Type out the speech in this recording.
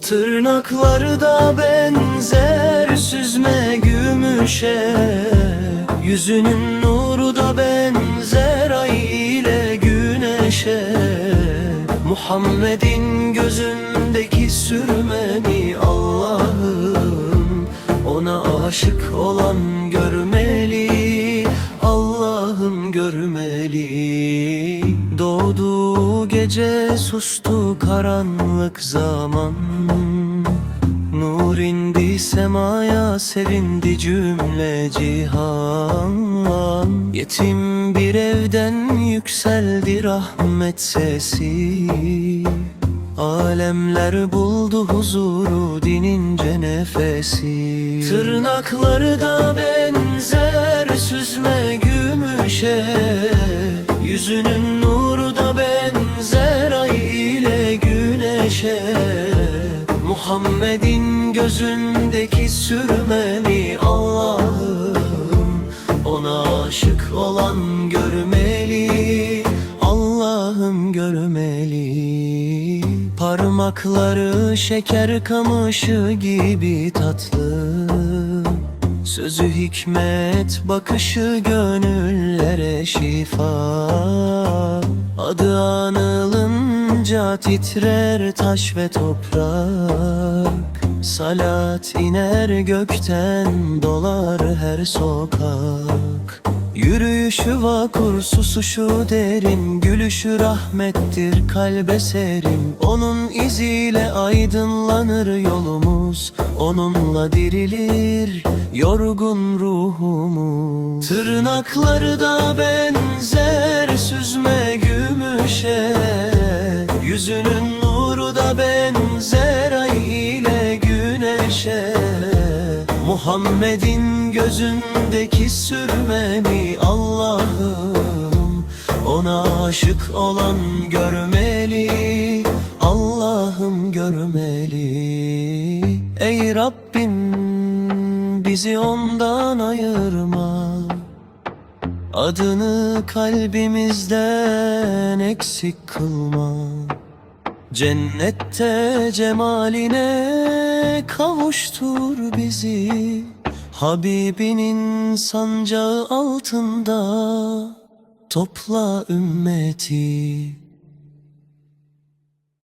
Tırnakları da benzer süzme gümüşe Yüzünün nuru da benzer ay ile güneşe. Muhammed'in gözündeki sürmeni Allah'ım. Ona aşık olan görmeli Allah'ım görmeli. Doğduğu gece sustu karanlık zaman Nur indi semaya sevindi cümle cihan. Yetim bir evden yükseldi rahmet sesi. Alemler buldu huzuru dinince nefesi. Tırnakları da benzer süzme gümüşe. Yüzünün nuru da benzer ay ile güneşe Muhammed'in gözündeki sürmeni Allah'ım. Ona aşık olan görmeli Allah'ım görmeli. Parmakları şeker kamışı gibi tatlı Sözü hikmet, bakışı gönüllere şifa. Adı anılınca titrer taş ve toprak. Salat iner gökten dolar her sokak Yürüyüşü vakur, susuşu derin Gülüşü rahmettir, kalbe serin. Onun iziyle aydınlanır yolumuz Onunla dirilir yorgun ruhumuz. Tırnakları da benzer süzme gümüşe Yüzünün Muhammed'in gözündeki sürmeni Allah'ım? Ona aşık olan görmeli Allah'ım görmeli. Ey Rabbim bizi ondan ayırma. Adını kalbimizden eksik kılma Cennette cemaline kavuştur bizi. Habibinin sancağı altında topla ümmeti